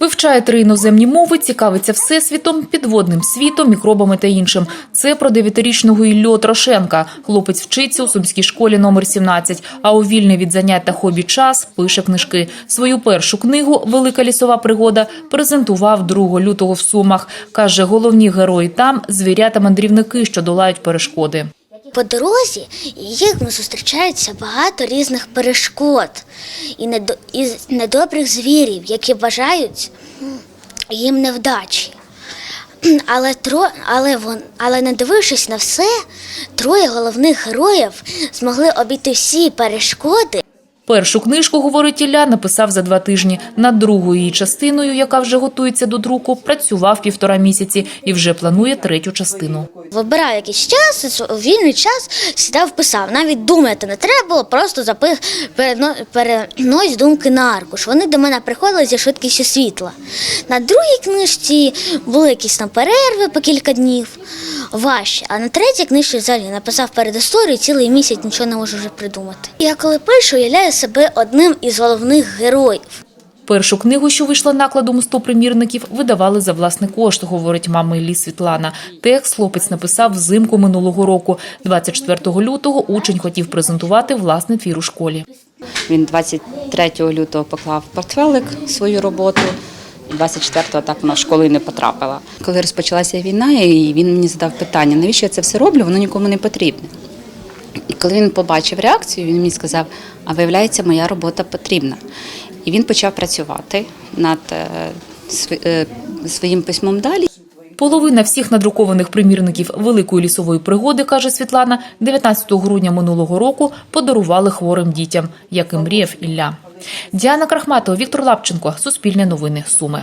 Вивчає три іноземні мови, цікавиться всесвітом, підводним світом, мікробами та іншим. Це про дев'ятирічного Іллю Трошенка. Хлопець вчиться у сумській школі номер 17, а у вільний від занять та хобі час пише книжки. Свою першу книгу Велика лісова пригода презентував 2 лютого в Сумах. Каже, головні герої там звірята мандрівники, що долають перешкоди. По дорозі їм зустрічається багато різних перешкод і, недобрих звірів, які бажають їм невдачі. Але, тро, але, вон, але не дивившись на все, троє головних героїв змогли обійти всі перешкоди Першу книжку, говорить Ілля, написав за два тижні. Над другою її частиною, яка вже готується до друку, працював півтора місяці і вже планує третю частину. Вибирав якийсь час, вільний час сідав, писав. Навіть думати не треба було, просто перено- перенось думки на аркуш. Вони до мене приходили зі швидкістю світла. На другій книжці були якісь там перерви по кілька днів, важче. А на третій книжці взагалі написав перед історією цілий місяць нічого не можу вже придумати. Я коли пишу, уявляю себе одним із головних героїв. Першу книгу, що вийшла накладом у 100 примірників, видавали за власний кошт, говорить мама Іллі Світлана. Текст хлопець написав взимку минулого року. 24 лютого учень хотів презентувати власний твір у школі. Він 23 лютого поклав портфелик свою роботу. 24-го так вона в школу і не потрапила. Коли розпочалася війна, і він мені задав питання, навіщо я це все роблю, воно нікому не потрібне. І коли він побачив реакцію, він мені сказав: а виявляється, моя робота потрібна. І він почав працювати над е, е, своїм письмом далі. Половина всіх надрукованих примірників великої лісової пригоди, каже Світлана, 19 грудня минулого року подарували хворим дітям, як і мріяв Ілля. Діана Крахматова, Віктор Лапченко, Суспільне новини, Суми.